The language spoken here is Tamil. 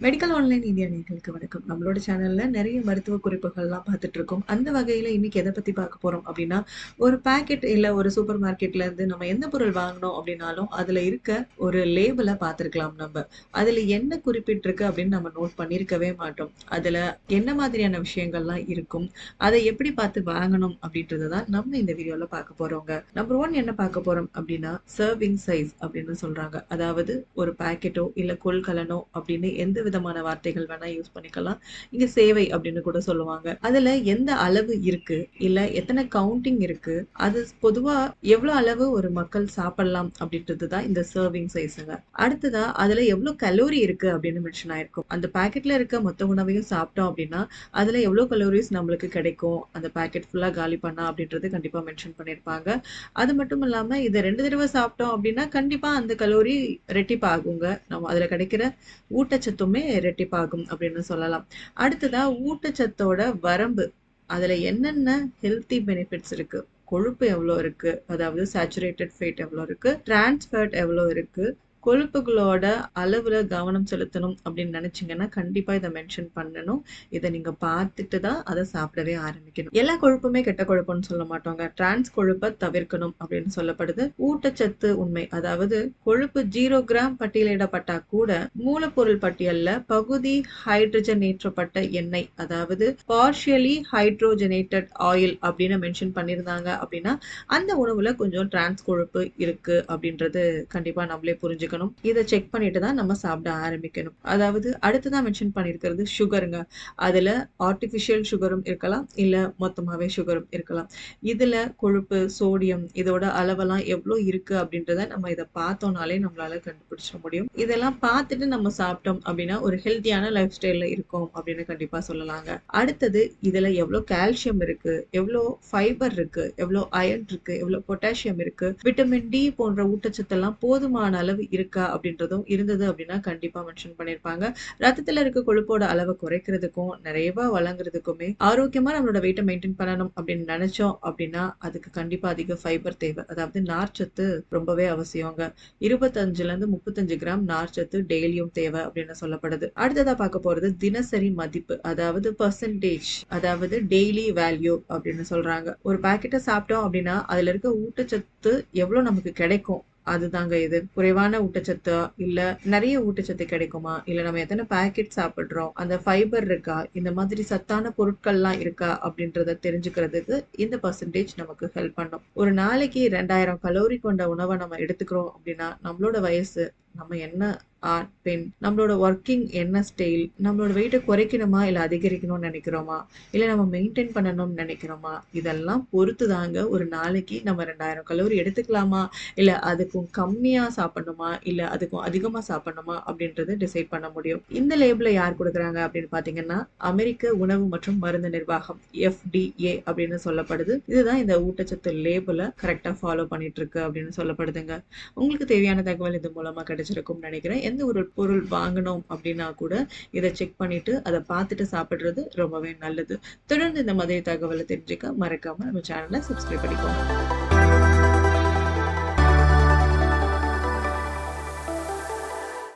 மெடிக்கல் ஆன்லைன் இந்தியா நேர்களுக்கு வணக்கம். நம்மளோட சேனல்ல நிறைய மருத்துவ குறிப்புகள்லாம் பார்த்துட்டு இருக்கோம். அந்த வகையில இன்னைக்கு எதை பத்தி பார்க்க போறோம் அப்படின்னா ஒரு பாக்கெட் இல்ல ஒரு சூப்பர் மார்க்கெட்ல இருந்து நம்ம எந்த பொருள் வாங்கினோம் அப்படின்னாலும் அதுல இருக்க ஒரு லேபிளை பார்த்துருக்கலாம் நம்ம அதுல என்ன குறிப்பிட்டிருக்கு அப்படின்னு நம்ம நோட் பண்ணியிருக்கவே மாட்டோம். அதுல என்ன மாதிரியான விஷயங்கள்லாம் இருக்கும்? அதை எப்படி பார்த்து வாங்கணும் அப்டின்றத தான் நம்ம இந்த வீடியோல பார்க்க போறோங்க. நம்பர் ஒன் என்ன பார்க்க போறோம் அப்படின்னா சர்விங் சைஸ் அப்படின்னு சொல்றாங்க. அதாவது ஒரு பாக்கெட்டோ, இல்ல கொள்கலனோ அப்படின்னு எந்த விதமான வார்த்தைகள் வேணா யூஸ் பண்ணிக்கலாம். இங்க சேவை அப்படின்னு கூட சொல்லுவாங்க. அதுல எந்த அளவு இருக்கு? இல்ல எத்தனை கவுண்டிங் இருக்கு? அது பொதுவா எவ்வளவு அளவு ஒரு மக்கள் சாப்பிடலாம் அப்படின்றது தான் இந்த சர்விங் சைஸுங்க அடுத்ததா அதுல எவ்வளவு கலோரி இருக்கு அப்படின்னு மென்ஷன் ஆயிருக்கும். அந்த பாக்கெட்ல இருக்க மொத்த உணவையும் சாப்பிட்டோம் அப்படின்னா அதுல எவ்வளவு கலோரிஸ் நம்மளுக்கு கிடைக்கும்? அந்த பாக்கெட் ஃபுல்லா காலி பண்ணா அப்படின்றது கண்டிப்பா மென்ஷன் பண்ணிருப்பாங்க அது மட்டும் இல்லாம இத ரெண்டு தடவ சாப்பிட்டோம் அப்படின்னா கண்டிப்பா அந்த கலோரி ரெட்டிப்பாகுங்க. நம்ம அதுல கிடைக்கிற ஊட்டச்சத்துமே இரட்டிப்பாகும் அப்படின்னு சொல்லலாம். அடுத்ததா ஊட்டச்சத்தோட வரம்பு. அதுல என்னென்ன ஹெல்த்தி பெனிஃபிட்ஸ் இருக்கு? கொழுப்பு எவ்வளோ இருக்கு? அதாவது சேச்சுரேட்டட் ஃபேட் எவ்ளோ இருக்கு? டிரான்ஸ்ஃபேட் எவ்வளோ இருக்கு? கொழுப்புகளோட அளவில் கவனம் செலுத்தணும் அப்படின்னு நெனச்சீங்கன்னா, கண்டிப்பாக இதை மென்ஷன் பண்ணணும். இதை நீங்கள் பார்த்துட்டு தான் அதை சாப்பிடவே ஆரம்பிக்கணும். எல்லா கொழுப்புமே கெட்ட கொழுப்புன்னு சொல்ல மாட்டோங்க. டிரான்ஸ் கொழுப்பை தவிர்க்கணும் அப்படின்னு சொல்லப்படுது. ஊட்டச்சத்து உண்மை. அதாவது கொழுப்பு ஜீரோ கிராம் பட்டியலிடப்பட்டா கூட, மூலப்பொருள் பட்டியலில் பகுதி ஹைட்ரஜனேற்றப்பட்ட எண்ணெய், அதாவது பார்ஷியலி ஹைட்ரோஜனேட்டட் ஆயில் அப்படின்னு மென்ஷன் பண்ணியிருந்தாங்க அப்படின்னா அந்த உணவுல கொஞ்சம் டிரான்ஸ் கொழுப்பு இருக்கு அப்படின்றது கண்டிப்பா நம்மளே புரிஞ்சுக்கணும். இத செக் பண்ணிட்டு தான் நம்ம சாப்பிட ஆரம்பிக்கணும். அதாவது அடுத்ததான் மென்ஷன் பண்ணியிருக்கிறது சுகருங்க அதுல ஆர்டிபிஷியல் சுகரும் இருக்கலாம். இல்ல மொத்தமாவே சுகரும் இருக்கலாம். இதுல கொழுப்பு, சோடியம் இதோட அளவெல்லாம் எவ்வளோ இருக்கு அப்படின்றத நம்ம இதை பார்த்தோம்னாலே நம்மளால கண்டுபிடிச்ச முடியும். இதெல்லாம் பார்த்துட்டு நம்ம சாப்பிட்டோம் அப்படின்னா ஒரு ஹெல்த்தியான லைஃப் ஸ்டைலில் இருக்கோம் அப்படின்னு கண்டிப்பா சொல்லலாங்க. அடுத்தது இதுல எவ்வளோ கால்சியம் இருக்கு? எவ்வளோ ஃபைபர் இருக்கு? எவ்வளோ அயர்ன் இருக்கு? எவ்வளோ பொட்டாசியம் இருக்கு? விட்டமின் டி போன்ற ஊட்டச்சத்தெல்லாம் போதுமான அளவு இருக்கு அப்படின்றதும் இருந்தது அப்படின்னா கண்டிப்பா மென்ஷன் பண்ணியிருப்பாங்க. ரத்தத்துல இருக்க கொழுப்போட அளவை குறைக்கிறதுக்கும், நிறையவா வழங்குறதுக்குமே, ஆரோக்கியமா நம்மளோட வெயிட்ட மெயின்டைன் பண்ணணும் அப்படின்னு நினைச்சோம் அப்படின்னா அதுக்கு கண்டிப்பா அதிக ஃபைபர் தேவை அதாவது நார்ச்சத்து ரொம்பவே அவசியங்க. 25லருந்து 35 கிராம் நார்ச்சத்து டெய்லியும் தேவை அப்படின்னு சொல்லப்படுது. அடுத்ததா பார்க்க போறது தினசரி மதிப்பு. அதாவது பர்சன்டேஜ் அதாவது டெய்லி வேல்யூ அப்படின்னு சொல்றாங்க. ஒரு பாக்கெட்டை சாப்பிட்டோம் அப்படின்னா அதுல இருக்க ஊட்டச்சத்து எவ்வளவு நமக்கு கிடைக்கும்? அதுதாங்க இது. குறைவான ஊட்டச்சத்தா? இல்ல நிறைய ஊட்டச்சத்து கிடைக்குமா? இல்ல நம்ம எத்தனை பாக்கெட் சாப்பிடுறோம்? அந்த ஃபைபர் இருக்கா? இந்த மாதிரி சத்தான பொருட்கள்லாம் இருக்கா? அப்படின்றத தெரிஞ்சுக்கிறதுக்கு இந்த பர்சன்டேஜ் நமக்கு ஹெல்ப் பண்ணும். ஒரு நாளைக்கு 2000 கலோரி கொண்ட உணவை நம்ம எடுத்துக்கிறோம் அப்படின்னா நம்மளோட வயசு, நம்ம என்ன ஆண், பெண், நம்மளோட ஒர்க்கிங் என்ன ஸ்டைல், நம்மளோட வெயிட்டை குறைக்கணுமா? இல்லை அதிகரிக்கணும்னு நினைக்கிறோமா இல்லை நம்ம மெயின்டெயின் பண்ணணும்னு நினைக்கிறோமா இதெல்லாம் பொறுத்து தாங்க ஒரு நாளைக்கு நம்ம 2000 கலோரி எடுத்துக்கலாமா? இல்லை அதுக்கும் கம்மியாக சாப்பிடணுமா? இல்லை அதுக்கும் அதிகமாக சாப்பிடணுமா? அப்படின்றத டிசைட் பண்ண முடியும். இந்த லேபிளை யார் கொடுக்குறாங்க அப்படின்னு பார்த்தீங்கன்னா, அமெரிக்க உணவு மற்றும் மருந்து நிர்வாகம் எஃப்டிஏ அப்படின்னு சொல்லப்படுது. இதுதான் இந்த ஊட்டச்சத்து லேபிளை கரெக்டாக ஃபாலோ பண்ணிட்டு இருக்கு அப்படின்னு சொல்லப்படுதுங்க. உங்களுக்கு தேவையான தகவல் இது மூலமாக கிடைச்சிருக்கும்னு நினைக்கிறேன் எந்த ஒரு பொருள் வாங்கணும் அப்படின்னா கூட, இத செக் பண்ணிட்டு, அதை பார்த்துட்டு சாப்பிடுறது ரொம்பவே நல்லது. தொடர்ந்து இந்த மாதிரி தகவலை தெரிஞ்சுக்க மறக்காம நம்ம சேனலை சப்ஸ்கிரைப் பண்ணிக்கோங்க.